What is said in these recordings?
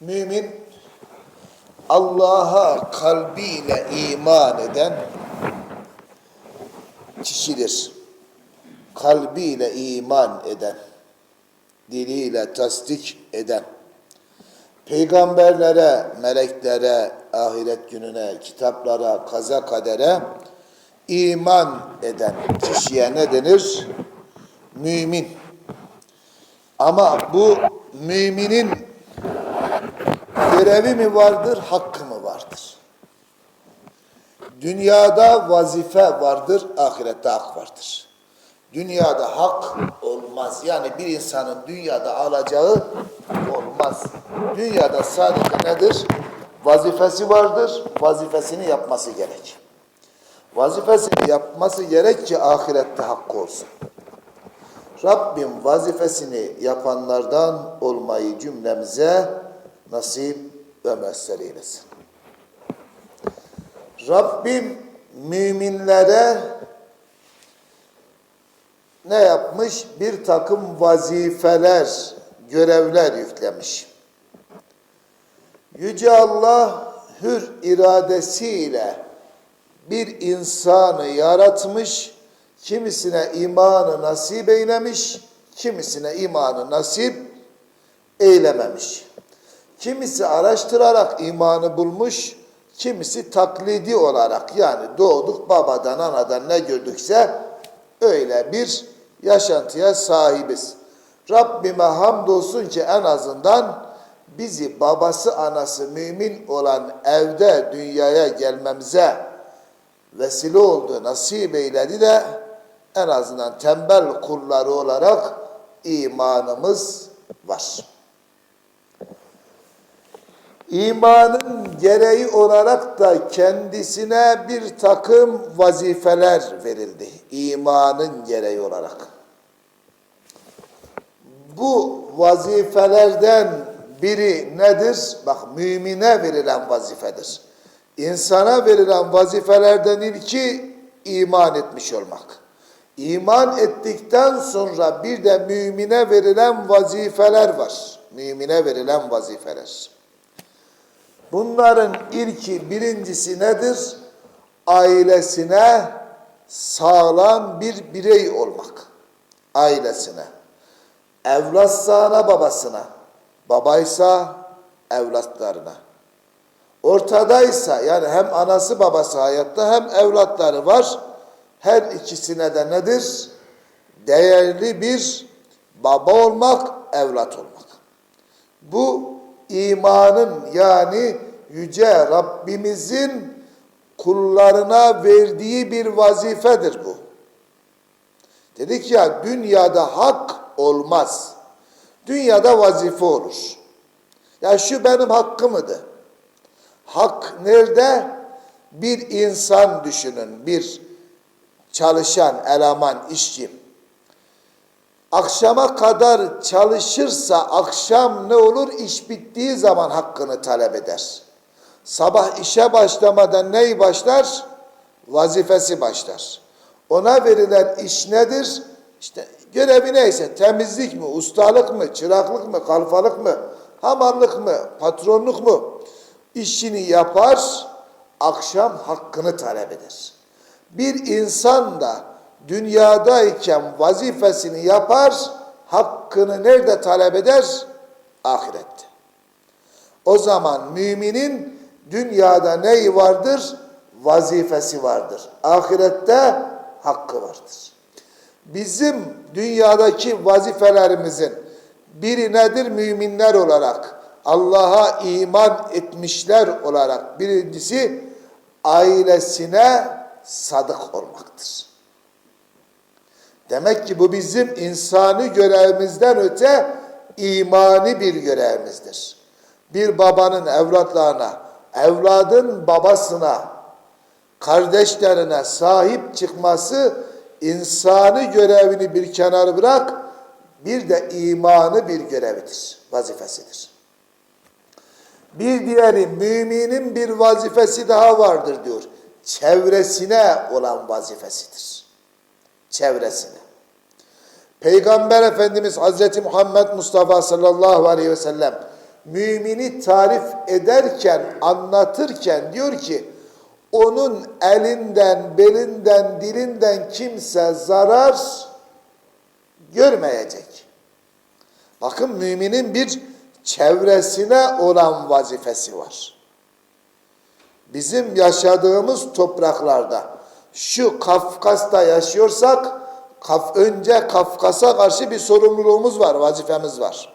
Mümin Allah'a kalbiyle iman eden kişidir. Kalbiyle iman eden, diliyle tasdik eden, peygamberlere, meleklere, ahiret gününe, kitaplara, kaza kadere iman eden kişiye ne denir? Mümin. Ama bu müminin görevi mi vardır, hakkı mı vardır? Dünyada vazife vardır, ahirette hak vardır. Dünyada hak olmaz. Yani bir insanın dünyada alacağı olmaz. Dünyada sadece nedir? Vazifesi vardır, vazifesini yapması gerek. Vazifesini yapması gerek ki ahirette hakkı olsun. Rabbim vazifesini yapanlardan olmayı cümlemize nasip ve mesel eylesin. Rabbim müminlere ne yapmış? Bir takım vazifeler, görevler yüklemiş. Yüce Allah hür iradesiyle bir insanı yaratmış, kimisine imanı nasip eylemiş, kimisine imanı nasip eylememiş. Kimisi araştırarak imanı bulmuş, kimisi taklidi olarak yani doğduk babadan anadan ne gördükse öyle bir yaşantıya sahibiz. Rabbime hamdolsun ki en azından bizi babası anası mümin olan evde dünyaya gelmemize vesile oldu, nasip eyledi de en azından tembel kulları olarak imanımız var. İmanın gereği olarak da kendisine bir takım vazifeler verildi. İmanın gereği olarak. Bu vazifelerden biri nedir? Bak mümine verilen vazifedir. İnsana verilen vazifelerden ilki iman etmiş olmak. İman ettikten sonra bir de mümine verilen vazifeler var. Mümine verilen vazifeler. Bunların ilki birincisi nedir? Ailesine sağlam bir birey olmak. Ailesine. Evlatsa ana babasına. Babaysa evlatlarına. Ortadaysa yani hem anası babası hayatta hem evlatları var. Her ikisine de nedir? Değerli bir baba olmak, evlat olmak. Bu imanın yani yüce Rabbimizin kullarına verdiği bir vazifedir bu. Dedik ya dünyada hak olmaz. Dünyada vazife olur. Ya şu benim hakkımdı. Hak nerede? Bir insan düşünün, bir çalışan, eleman, işçi. Akşama kadar çalışırsa akşam ne olur? İş bittiği zaman hakkını talep eder. Sabah işe başlamadan neyi başlar? Vazifesi başlar. Ona verilen iş nedir? İşte görevi neyse temizlik mi, ustalık mı, çıraklık mı, kalfalık mı, hamallık mı, patronluk mu? İşini yapar, akşam hakkını talep eder. Bir insan da dünyadayken vazifesini yapar, hakkını nerede talep eder? Ahirette. O zaman müminin dünyada neyi vardır? Vazifesi vardır. Ahirette hakkı vardır. Bizim dünyadaki vazifelerimizin biri nedir? Müminler olarak, Allah'a iman etmişler olarak birincisi ailesine sadık olmaktır. Demek ki bu bizim insani görevimizden öte imani bir görevimizdir. Bir babanın evlatlarına, evladın babasına, kardeşlerine sahip çıkması insani görevini bir kenara bırak, bir de imanı bir görevidir, vazifesidir. Bir diğeri müminin bir vazifesi daha vardır diyor. Çevresine olan vazifesidir. Çevresine. Peygamber Efendimiz Hazreti Muhammed Mustafa sallallahu aleyhi ve sellem mümini tarif ederken, anlatırken diyor ki onun elinden, belinden, dilinden kimse zarar görmeyecek. Bakın müminin bir çevresine olan vazifesi var. Bizim yaşadığımız topraklarda şu Kafkas'ta yaşıyorsak Kaf, önce Kafkas'a karşı bir sorumluluğumuz var, vazifemiz var.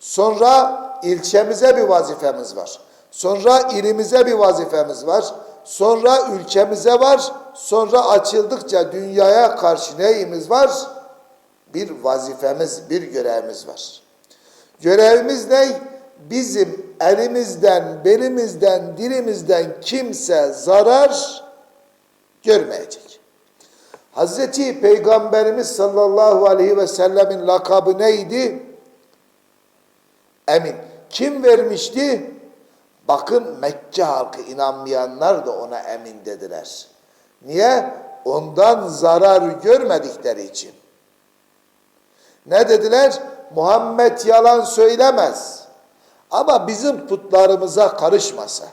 Sonra ilçemize bir vazifemiz var. Sonra ilimize bir vazifemiz var. Sonra ülkemize var. Sonra açıldıkça dünyaya karşı neyimiz var? Bir vazifemiz, bir görevimiz var. Görevimiz ne? Bizim elimizden, belimizden, dilimizden kimse zarar görmeyecek. Hazreti Peygamberimiz sallallahu aleyhi ve sellemin lakabı neydi? Emin. Kim vermişti? Bakın Mekke halkı inanmayanlar da ona emin dediler. Niye? Ondan zarar görmedikleri için. Ne dediler? Muhammed yalan söylemez. Ama bizim putlarımıza karışmasa.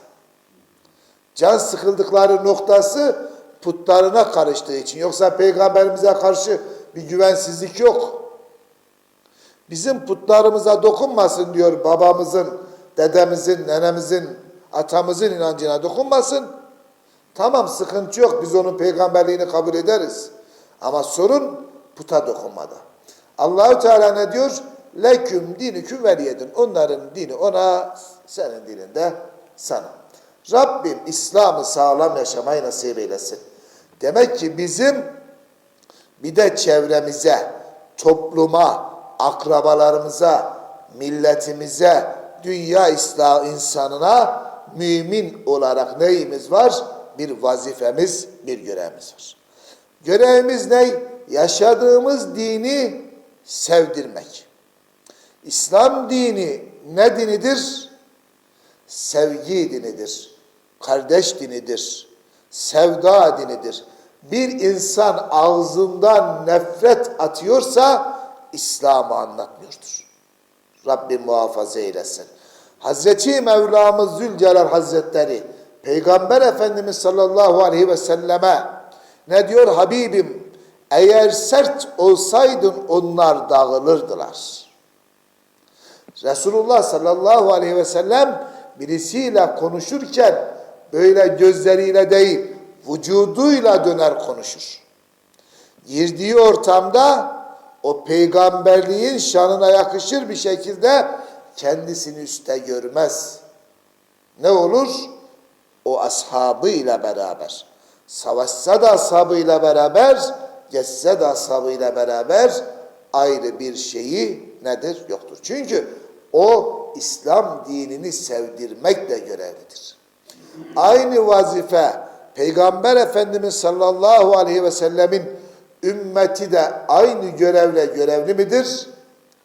Can sıkıldıkları noktası putlarına karıştığı için. Yoksa peygamberimize karşı bir güvensizlik yok. Bizim putlarımıza dokunmasın diyor babamızın, dedemizin, nenemizin, atamızın inancına dokunmasın. Tamam sıkıntı yok biz onun peygamberliğini kabul ederiz. Ama sorun puta dokunmada. Allahü Teala ne diyor? Leküm dinüküm veliyedin. Onların dini ona, senin dinin de sana. Rabbim İslam'ı sağlam yaşamayı nasip eylesin. Demek ki bizim bir de çevremize, topluma, akrabalarımıza, milletimize, dünya İslam insanına mümin olarak neyimiz var? Bir vazifemiz, bir görevimiz var. Görevimiz ne? Yaşadığımız dini sevdirmek. İslam dini ne dinidir? Sevgi dinidir. Kardeş dinidir. Sevda dinidir. Bir insan ağzından nefret atıyorsa İslam'ı anlatmıyordur. Rabbim muhafaza eylesin. Hazreti Mevlamız Zülcelal Hazretleri Peygamber Efendimiz sallallahu aleyhi ve selleme ne diyor Habibim eğer sert olsaydın onlar dağılırdılar. Resulullah sallallahu aleyhi ve sellem birisiyle konuşurken böyle gözleriyle değil vücuduyla döner konuşur. Girdiği ortamda o peygamberliğin şanına yakışır bir şekilde kendisini üste görmez. Ne olur? O ashabıyla beraber. Savaşsa da ashabıyla beraber, geçse de ashabıyla beraber ayrı bir şeyi nedir? Yoktur. Çünkü o İslam dinini sevdirmekle görevlidir. Aynı vazife Peygamber Efendimiz sallallahu aleyhi ve sellemin ümmeti de aynı görevle görevli midir?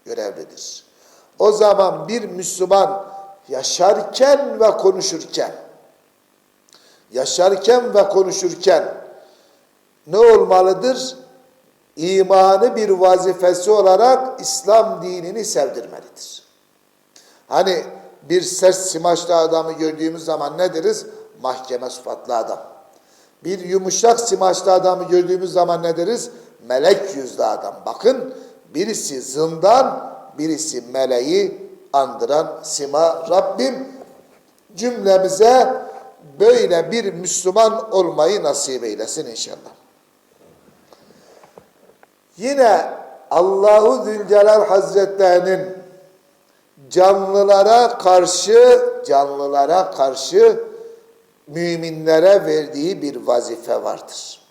Görevlidir. O zaman bir Müslüman yaşarken ve konuşurken yaşarken ve konuşurken ne olmalıdır? İmanı bir vazifesi olarak İslam dinini sevdirmelidir. Hani bir sert simaçlı adamı gördüğümüz zaman ne deriz? Mahkeme sıfatlı adam. Bir yumuşak simaçlı adamı gördüğümüz zaman ne deriz? Melek yüzlü adam. Bakın birisi zindan, birisi meleği andıran sima. Rabbim cümlemize böyle bir Müslüman olmayı nasip eylesin inşallah. Yine Allahu Zülcelal Hazretlerinin canlılara karşı canlılara karşı müminlere verdiği bir vazife vardır.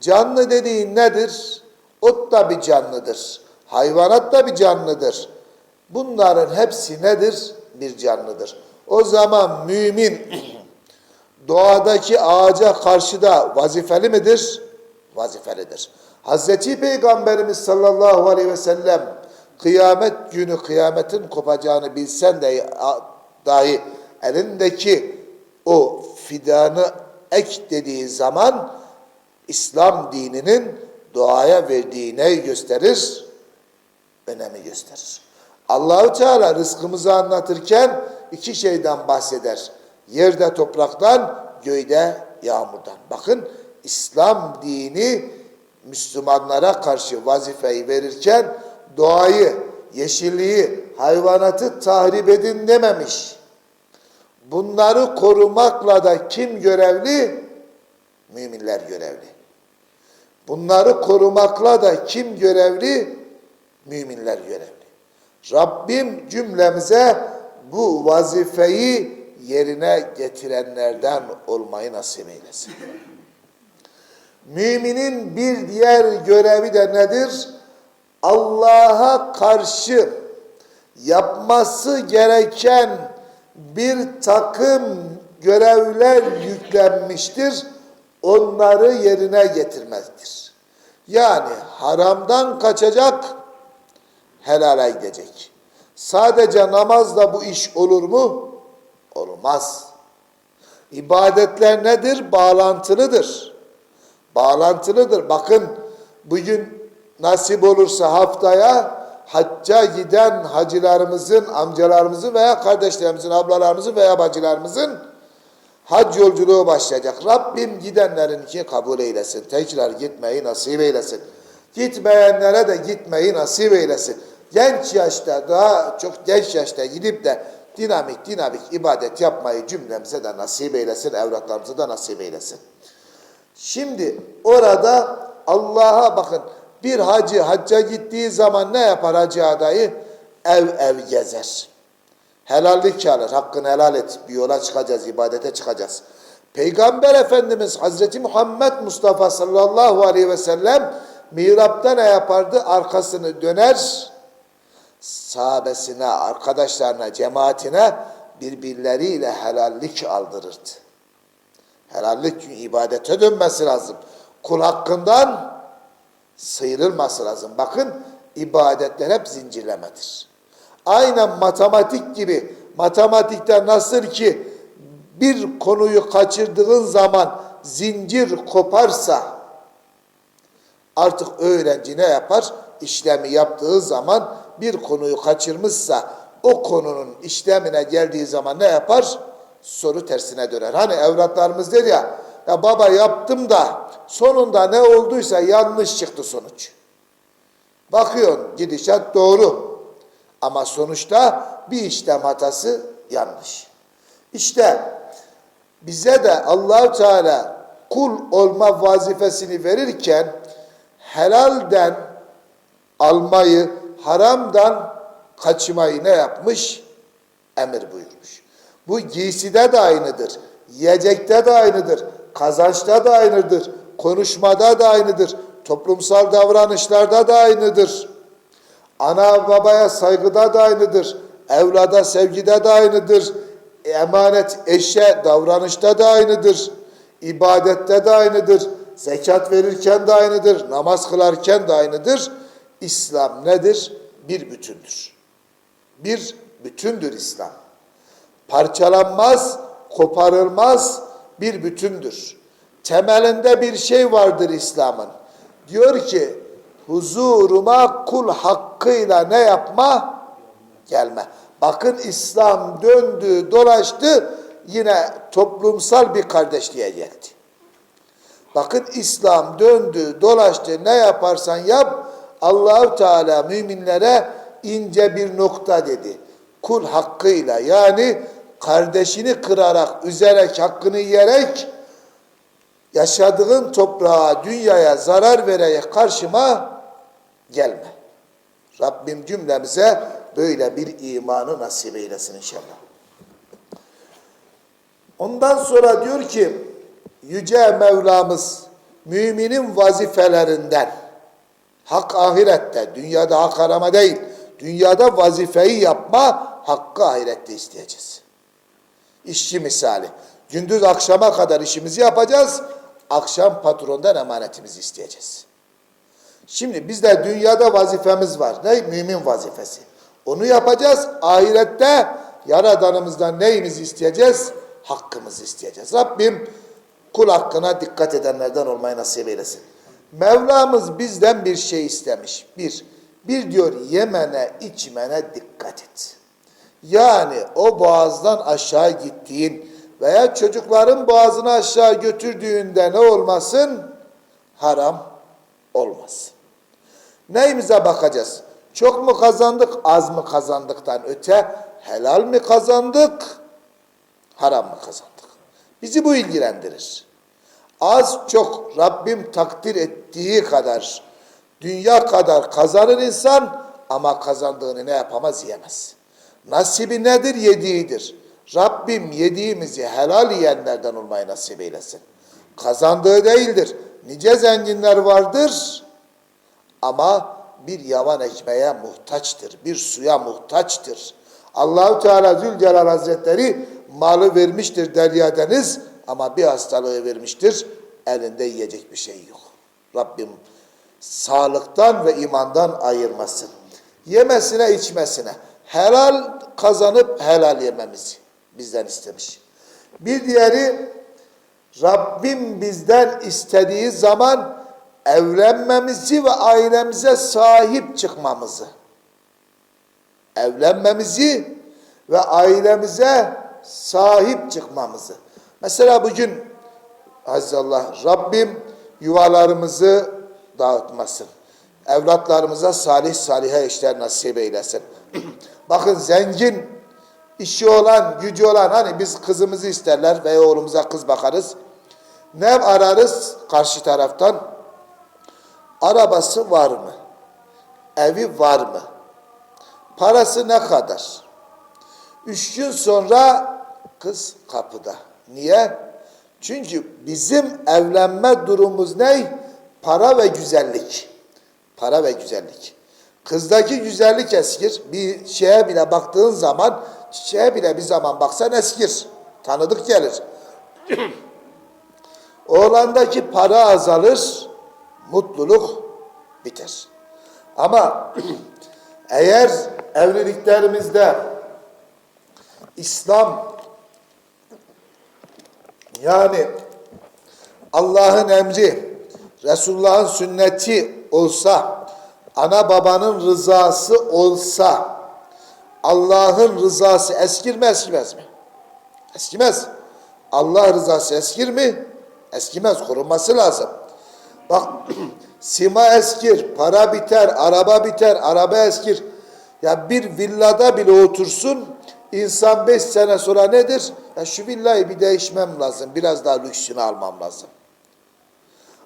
Canlı dediğin nedir? Ot da bir canlıdır. Hayvanat da bir canlıdır. Bunların hepsi nedir? Bir canlıdır. O zaman mümin doğadaki ağaca karşı da vazifeli midir? Vazifelidir. Hazreti Peygamberimiz sallallahu aleyhi ve sellem kıyamet günü kıyametin kopacağını bilsen de dahi elindeki o fidanı ek dediği zaman İslam dininin doğaya verdiği gösterir? Önemi gösterir. Allahu Teala rızkımızı anlatırken iki şeyden bahseder. Yerde topraktan, göğde yağmurdan. Bakın İslam dini Müslümanlara karşı vazifeyi verirken doğayı, yeşilliği, hayvanatı tahrip edin dememiş. Bunları korumakla da kim görevli? Müminler görevli. Bunları korumakla da kim görevli? Müminler görevli. Rabbim cümlemize bu vazifeyi yerine getirenlerden olmayı nasip eylesin. Müminin bir diğer görevi de nedir? Allah'a karşı yapması gereken bir takım görevler yüklenmiştir. Onları yerine getirmektir. Yani haramdan kaçacak, helale gidecek. Sadece namazla bu iş olur mu? Olmaz. İbadetler nedir? Bağlantılıdır. Bağlantılıdır. Bakın bugün nasip olursa haftaya hacca giden hacılarımızın, amcalarımızın veya kardeşlerimizin, ablalarımızın veya bacılarımızın hac yolculuğu başlayacak. Rabbim gidenlerinki kabul eylesin. Tekrar gitmeyi nasip eylesin. Gitmeyenlere de gitmeyi nasip eylesin. Genç yaşta, daha çok genç yaşta gidip de dinamik dinamik ibadet yapmayı cümlemize de nasip eylesin, evlatlarımıza da nasip eylesin. Şimdi orada Allah'a bakın bir hacı hacca gittiği zaman ne yapar hacı adayı? Ev ev gezer. Helallik alır. Hakkını helal et. Bir yola çıkacağız, ibadete çıkacağız. Peygamber Efendimiz Hazreti Muhammed Mustafa sallallahu aleyhi ve sellem mihrapta ne yapardı? Arkasını döner, sahabesine, arkadaşlarına, cemaatine birbirleriyle helallik aldırırdı. Helallik ibadete dönmesi lazım. Kul hakkından sıyrılması lazım. Bakın ibadetler hep zincirlemedir. Aynen matematik gibi matematikte nasıl ki bir konuyu kaçırdığın zaman zincir koparsa artık öğrenci ne yapar? İşlemi yaptığı zaman bir konuyu kaçırmışsa o konunun işlemine geldiği zaman ne yapar? Soru tersine döner. Hani evlatlarımız der ya, ya baba yaptım da sonunda ne olduysa yanlış çıktı sonuç. Bakıyorsun gidişat doğru. Ama sonuçta bir işlem hatası yanlış. İşte bize de Allahu Teala kul olma vazifesini verirken helalden almayı, haramdan kaçmayı ne yapmış? Emir buyurmuş. Bu giyside de aynıdır. Yiyecekte de aynıdır. Kazançta da aynıdır. Konuşmada da aynıdır. Toplumsal davranışlarda da aynıdır. Ana babaya saygıda da aynıdır. Evlada sevgide de aynıdır. Emanet eşe davranışta da aynıdır. İbadette de aynıdır. Zekat verirken de aynıdır. Namaz kılarken de aynıdır. İslam nedir? Bir bütündür. Bir bütündür İslam. Parçalanmaz, koparılmaz bir bütündür. Temelinde bir şey vardır İslam'ın. Diyor ki huzuruma kul hakkıyla ne yapma? Gelme. Bakın İslam döndü, dolaştı yine toplumsal bir kardeşliğe geldi. Bakın İslam döndü, dolaştı ne yaparsan yap Allahu Teala müminlere ince bir nokta dedi. Kul hakkıyla yani kardeşini kırarak, üzerek, hakkını yiyerek yaşadığın toprağa, dünyaya zarar vererek karşıma gelme. Rabbim cümlemize böyle bir imanı nasip eylesin inşallah. Ondan sonra diyor ki Yüce Mevlamız müminin vazifelerinden hak ahirette, dünyada hak arama değil, dünyada vazifeyi yapma, hakkı ahirette isteyeceğiz. İşçi misali. Gündüz akşama kadar işimizi yapacağız, akşam patrondan emanetimizi isteyeceğiz. Şimdi bizde dünyada vazifemiz var. Ne? Mümin vazifesi. Onu yapacağız. Ahirette Yaradanımızdan neyimizi isteyeceğiz? Hakkımızı isteyeceğiz. Rabbim kul hakkına dikkat edenlerden olmayı nasip eylesin. Mevlamız bizden bir şey istemiş. Bir, Bir diyor yemene içmene dikkat et. Yani o boğazdan aşağı gittiğin veya çocukların boğazını aşağı götürdüğünde ne olmasın? Haram olmasın. Neyimize bakacağız? Çok mu kazandık, az mı kazandıktan öte helal mi kazandık, haram mı kazandık? Bizi bu ilgilendirir. Az çok Rabbim takdir ettiği kadar, dünya kadar kazanır insan ama kazandığını ne yapamaz yiyemez. Nasibi nedir? Yediğidir. Rabbim yediğimizi helal yiyenlerden olmayı nasip eylesin. Kazandığı değildir. Nice zenginler vardır ama bir yavan ekmeğe muhtaçtır, bir suya muhtaçtır. Allahu Teala Zülcelal Hazretleri malı vermiştir derya deniz ama bir hastalığı vermiştir, elinde yiyecek bir şey yok. Rabbim sağlıktan ve imandan ayırmasın. Yemesine içmesine, helal kazanıp helal yememizi bizden istemiş. Bir diğeri Rabbim bizden istediği zaman evlenmemizi ve ailemize sahip çıkmamızı. Evlenmemizi ve ailemize sahip çıkmamızı. Mesela bugün Azizallah Rabbim yuvalarımızı dağıtmasın. Evlatlarımıza salih salihe işler nasip eylesin. Bakın zengin işi olan, gücü olan hani biz kızımızı isterler veya oğlumuza kız bakarız. Ne ararız karşı taraftan? Arabası var mı? Evi var mı? Parası ne kadar? Üç gün sonra kız kapıda. Niye? Çünkü bizim evlenme durumumuz ne? Para ve güzellik. Para ve güzellik. Kızdaki güzellik eskir. Bir şeye bile baktığın zaman, çiçeğe bile bir zaman baksan eskir. Tanıdık gelir. Oğlandaki para azalır, mutluluk biter. Ama eğer evliliklerimizde İslam yani Allah'ın emri, Resulullah'ın sünneti olsa, ana babanın rızası olsa, Allah'ın rızası eskir mi eskimez mi? Eskimez. Allah rızası eskir mi? Eskimez, korunması lazım. Bak sima eskir, para biter, araba biter, araba eskir. Ya bir villada bile otursun, insan beş sene sonra nedir? Ya şu villayı bir değişmem lazım, biraz daha lüksünü almam lazım.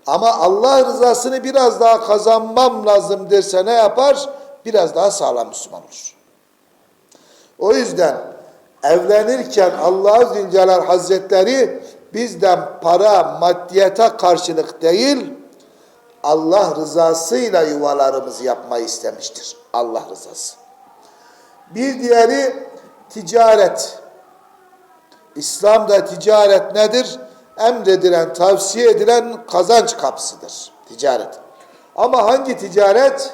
Ama Allah rızasını biraz daha kazanmam lazım derse ne yapar? Biraz daha sağlam Müslüman olur. O yüzden evlenirken Allah Zülcelal Hazretleri bizden para, maddiyete karşılık değil, Allah rızasıyla yuvalarımızı yapmayı istemiştir. Allah rızası. Bir diğeri ticaret. İslam'da ticaret nedir? Emredilen, tavsiye edilen kazanç kapısıdır. Ticaret. Ama hangi ticaret?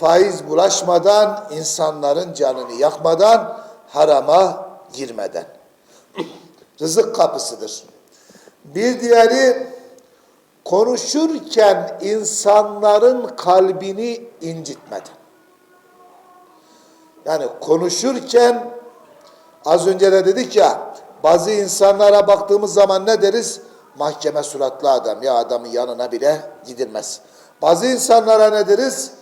Faiz bulaşmadan, insanların canını yakmadan, harama girmeden. Rızık kapısıdır. Bir diğeri konuşurken insanların kalbini incitmeden. Yani konuşurken az önce de dedik ya bazı insanlara baktığımız zaman ne deriz? Mahkeme suratlı adam ya adamın yanına bile gidilmez. Bazı insanlara ne deriz?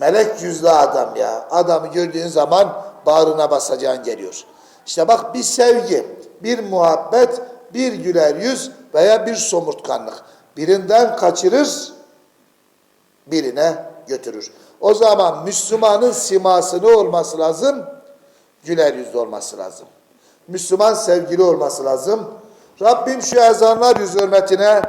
Melek yüzlü adam ya. Adamı gördüğün zaman bağrına basacağın geliyor. İşte bak bir sevgi, bir muhabbet, bir güler yüz veya bir somurtkanlık. Birinden kaçırır, birine götürür. O zaman Müslümanın siması ne olması lazım? Güler yüzlü olması lazım. Müslüman sevgili olması lazım. Rabbim şu ezanlar yüz hürmetine